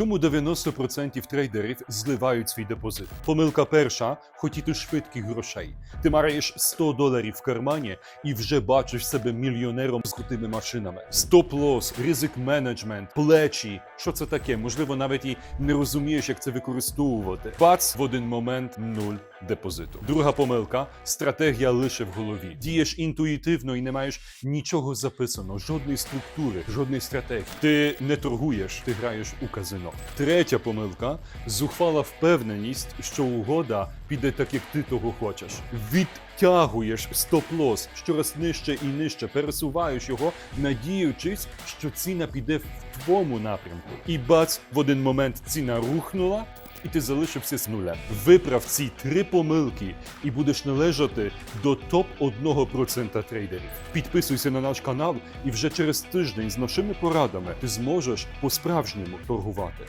Чому 90% трейдерів зливають свій депозит? Помилка перша хотіти швидких грошей. Ти маєш 100 доларів в кармані і вже бачиш себе мільйонером з крутими машинами. Стоп-лос, ризик менеджмент, плечі. Що це таке? Можливо, навіть і не розумієш, як це використовувати. Бац в один момент нуль депозиту. Друга помилка стратегія лише в голові. Дієш інтуїтивно і не маєш нічого записано, жодної структури, жодної стратегії. Ти не торгуєш, ти граєш у казино. Третя помилка зухвала впевненість, що угода піде так, як ти того хочеш. Відтягуєш стоп-лос щораз нижче і нижче, пересуваєш його, надіючись, що ціна піде в твоєму напрямку. І бац, в один момент ціна рухнула. І ти залишився з нуля. Виправ ці три помилки і будеш належати до топ 1% трейдерів. Підписуйся на наш канал, і вже через тиждень з нашими порадами ти зможеш по-справжньому торгувати.